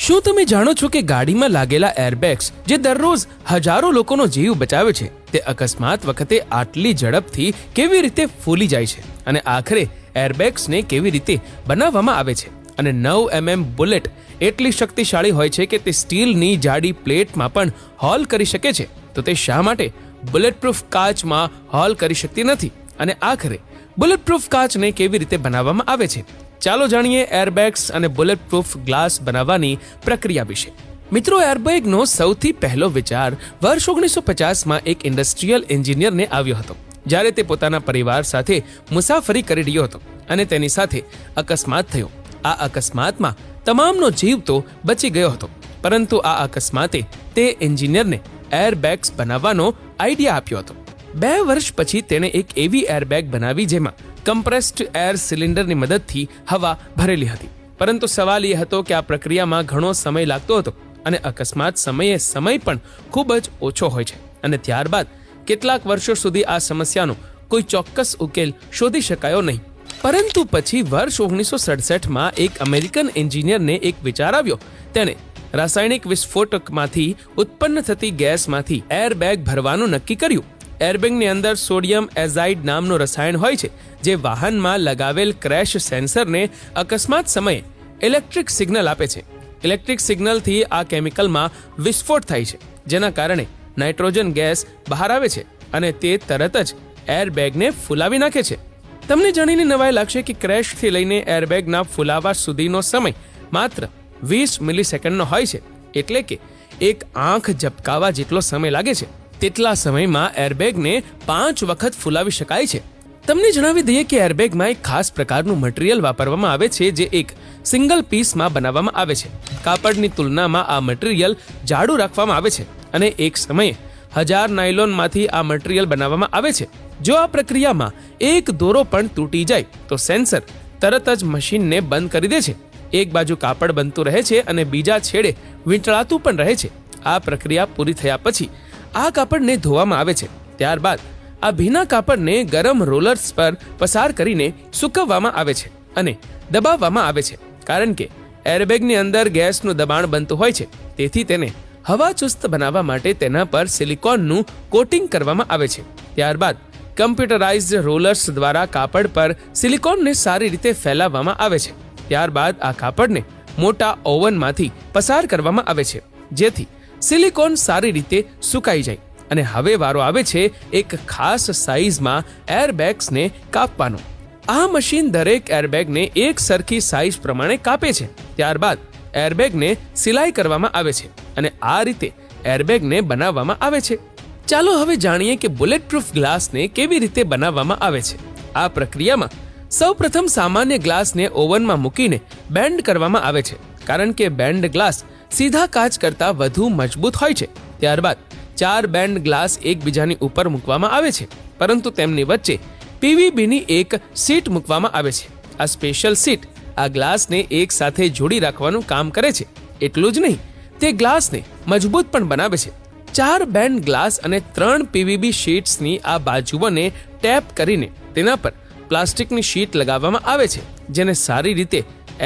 શું તમે જાણો છો કે ગાડીમાં લાગેલા એરબેગ્સ જે દરરોજ હજારો લોકોનો જીવ બચાવે છે, તે અકસ્માત વખતે આટલી ઝડપથી કેવી રીતે ફૂલી જાય છે અને આખરે એરબેગ્સને કેવી રીતે બનાવવામાં આવે છે? અને નવ એમએમ બુલેટ એટલી શક્તિશાળી હોય છે કે તે સ્ટીલની જાડી પ્લેટમાં પણ હોલ કરી શકે છે. તો તે શા માટે બુલેટ પ્રૂફ કાચમાં હોલ કરી શકતી નથી? અને આખરે બુલેટ પ્રૂફ કાચને કેવી રીતે બનાવવામાં આવે છે? ચાલો જાણીએ એરબેગ્સ અને બુલેટ પ્રૂફ ગ્લાસ બનાવવાની પ્રક્રિયા વિશે. મિત્રો એરબેગનો સૌથી પહેલો વિચાર વર્ષ ઓગણીસો પચાસમાં એક ઇન્ડસ્ટ્રીયલ એન્જિનિયરને આવ્યો હતો. જ્યારે તે પોતાના પરિવાર સાથે મુસાફરી કરી રહ્યો હતો અને તેની સાથે અકસ્માત થયો. આ અકસ્માતમાં તમામનો જીવ તો બચી ગયો હતો, પરંતુ આ અકસ્માતે તે એન્જિનિયરને એરબેગ્સ બનાવવાનો આઈડિયા આપ્યો હતો. બે વર્ષ પછી તેણે એક એવી એરબેગ બનાવી જેમાં કમ્પ્રેસ્ડ એર સિલિન્ડરની મદદથી હવા ભરેલી હતી. પરંતુ સવાલ એ હતો કે આ પ્રક્રિયામાં ઘણો સમય લાગતો હતો અને અકસ્માત સમયે સમય પણ ખૂબ જ ઓછો હોય છે. અને ત્યારબાદ કેટલાક વર્ષો સુધી આ સમસ્યાનો કોઈ ચોક્કસ ઉકેલ શોધી શકાયો નહીં. પરંતુ પછી વર્ષ ઓગણીસો સડસઠમાં એક અમેરિકન એન્જિનિયરને એક વિચાર આવ્યો. તેણે રાસાયણિક વિસ્ફોટકમાંથી ઉત્પન્ન થતી ગેસમાંથી એરબેગ ભરવાનું નક્કી કર્યું. એરબેગની અંદર સોડિયમ એઝાઇડ નામનું રસાયણ હોય છે, જે વાહનમાં લગાવેલ ક્રેશ સેન્સરને અકસ્માત સમયે ઇલેક્ટ્રિક સિગ્નલ આપે છે. ઇલેક્ટ્રિક સિગ્નલથી આ કેમિકલમાં વિસ્ફોટ થાય છે, જેના કારણે નાઇટ્રોજન ગેસ બહાર આવે છે અને તે તરત જ એરબેગને ફૂલાવી નાખે છે. તમને જાણીને નવાઈ લાગશે કે ક્રેશથી લઈને એરબેગના ફૂલાવા સુધીનો સમય માત્ર વીસ મિલી સેકન્ડનો હોય છે, એટલે કે એક આંખ ઝબકાવા જેટલો સમય લાગે છે. તેટલા સમયમાં એરબેગને પાંચ વખત ફૂલાવી શકાય છે. તમને જણાવી દઈએ કે એરબેગમાં એક ખાસ પ્રકારનું મટીરિયલ વાપરવામાં આવે છે, જે એક સિંગલ પીસમાં બનાવવામાં આવે છે. કાપડની તુલનામાં આ મટીરિયલ જાડું રાખવામાં આવે છે અને એક સમયે હજાર નાયલોનમાંથી આ મટીરિયલ બનાવવામાં આવે છે. જો આ પ્રક્રિયામાં એક દોરો પણ તૂટી જાય, તો સેન્સર તરત જ મશીનને બંધ કરી દે છે. એક બાજુ કાપડ બનતું રહે છે અને બીજા છેડે વીંટળાતું પણ રહે છે. આ પ્રક્રિયા પૂરી થયા પછી આ કાપડને ધોવામાં આવે છે. ત્યારબાદ આ ભીના કાપડને ગરમ રોલર્સ પર પસાર કરીને સૂકવવામાં આવે છે અને દબાવવામાં આવે છે. કારણ કે એરબેગની અંદર ગેસનું દબાણ બનતું હોય છે. તેથી તેને હવા ચુસ્ત બનાવવા માટે તેના પર સિલિકોનનું કોટિંગ કરવામાં આવે છે. ત્યારબાદ કમ્પ્યુટરાઇઝ્ડ રોલર્સ દ્વારા કાપડ પર સિલિકોનને સારી રીતે ફેલાવવામાં આવે છે. ત્યારબાદ આ કાપડને મોટા ઓવનમાંથી પસાર કરવામાં આવે છે. જેથી સિલિકોન સારી રીતે સુકાઈ જાય અને હવે વારો આવે છે એક ખાસ સાઇઝમાં એરબેગ્સને કાપવાનો. આ મશીન દરેક એરબેગને એક સરખી સાઇઝ પ્રમાણે કાપે છે. ત્યારબાદ એરબેગને સિલાઈ કરવામાં આવે છે અને આ રીતે એરબેગને બનાવવામાં આવે છે. ચાલો હવે જાણીએ કે બુલેટ પ્રૂફ ગ્લાસને કેવી રીતે બનાવવામાં આવે છે. આ પ્રક્રિયામાં સૌપ્રથમ સામાન્ય ગ્લાસને ઓવનમાં મૂકીને બેન્ડ કરવામાં આવે છે. કારણ કે બેન્ડ ગ્લાસ સીધા કાચ કરતાં વધુ મજબૂત હોય છે. ત્યારબાદ ચાર બેન્ડ ગ્લાસ એકબીજાની ઉપર મૂકવામાં આવે છે, પરંતુ તેમની વચ્ચે પીવીબીની એક સીટ મૂકવામાં આવે છે. આ સ્પેશિયલ સીટ આ ગ્લાસને એક સાથે જોડી રાખવાનું કામ કરે છે. એટલું જ નહીં, તે ગ્લાસને મજબૂત પણ બનાવે છે. ચાર બેન્ડ ગ્લાસ અને ત્રણ પીવીબી શીટ્સની આ બાજુઓને ટેપ કરીને તેના પર પ્લાસ્ટિકની શીટ લગાવવામાં આવે છે, જેને સારી રીતે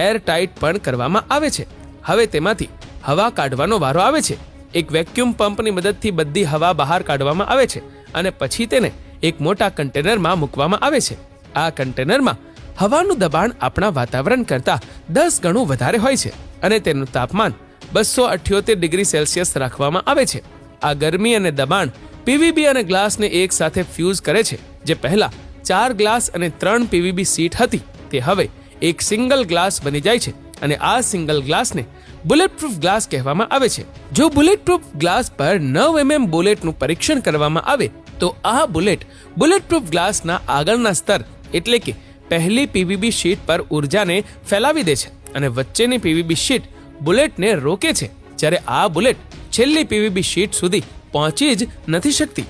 એર ટાઈટ પણ કરવામાં આવે છે. હવે તેમાંથી હવા કાઢવાનો વારો આવે છે. એક વેક્યુમ પંપની મદદથી બધી હવા બહાર કાઢવામાં આવે છે અને પછી તેને એક મોટા કન્ટેનરમાં મૂકવામાં આવે છે. આ કન્ટેનરમાં હવાનું દબાણ આપણા વાતાવરણ કરતાં દસ ગણું વધારે હોય છે અને તેનું તાપમાન બસો અઠ્યોતેર ડિગ્રી સેલ્સિયસ રાખવામાં આવે છે. આ ગરમી અને દબાણ પીવીબી અને ગ્લાસને એક સાથે ફ્યુઝ કરે છે, જે પહેલા ચાર ગ્લાસ અને ત્રણ પીવીબી સીટ હતી. તે હવે એક સિંગલ ગ્લાસ બની જાય છે. અને આ સિંગલ ગ્લાસને બુલેટ પ્રૂફ ગ્લાસ કહેવામાં આવે છે. જો બુલેટ પ્રૂફ ગ્લાસ પર નવ એમએમ બુલેટનું પરીક્ષણ કરવામાં આવે, તો આ બુલેટ બુલેટ પ્રૂફ ગ્લાસના આગળના સ્તર, એટલે કે પહેલી પીવીબી શીટ પર ઉર્જાને ફેલાવી દે છે અને વચ્ચેની પીવીબી શીટ બુલેટને રોકે છે. જ્યારે આ બુલેટ છેલ્લી પીવીબી શીટ સુધી પહોંચી જ નથી શકતી.